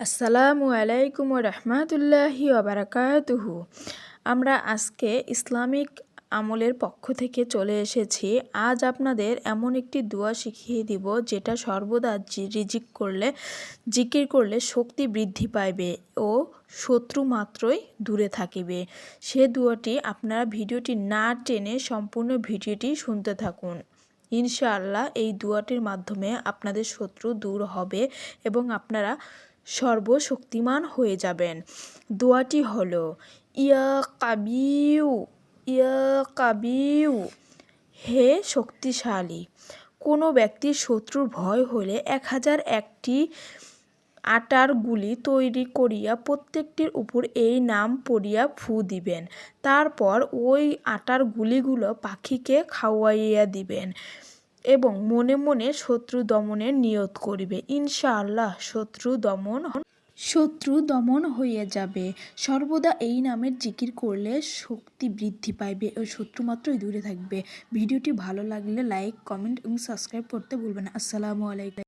আসসালামু আলাইকুম রহমতুল্লাহি ওবরাকাতুহু আমরা আজকে ইসলামিক আমলের পক্ষ থেকে চলে এসেছি। আজ আপনাদের এমন একটি দোয়া শিখিয়ে দিব, যেটা সর্বদা রিজিক করলে, জিকির করলে শক্তি বৃদ্ধি পাইবে ও শত্রু মাত্রই দূরে থাকিবে। সে দোয়াটি আপনারা ভিডিওটি না টেনে সম্পূর্ণ ভিডিওটি শুনতে থাকুন। ইনশাআল্লাহ এই দুয়াটির মাধ্যমে আপনাদের শত্রু দূর হবে এবং আপনারা সর্বশক্তিমান হয়ে যাবেন। দোয়াটি হলো, ইয়া কাবিউ ইয়া কাবিউ। হে শক্তিশালী, কোনো ব্যক্তির শত্রুর ভয় হলে এক হাজার একটি আটার গুলি তৈরি করিয়া প্রত্যেকটির উপর এই নাম পড়িয়া ফু দিবেন। তারপর ওই আটার গুলিগুলো পাখিকে খাওয়াইয়া দিবেন। এবং মনে মনে শত্রু দমনের নিয়ত করিবে। ইনশাআল্লাহ শত্রু দমন শত্রু দমন হয়ে যাবে। সর্বদা এই নামের জিকির করলে শক্তি বৃদ্ধি পাইবে ও শত্রু মাত্রই দূরে থাকবে। ভিডিওটি ভালো লাগলে লাইক, কমেন্ট এবং সাবস্ক্রাইব করতে ভুলবেন আসসালামু আলাইকুম।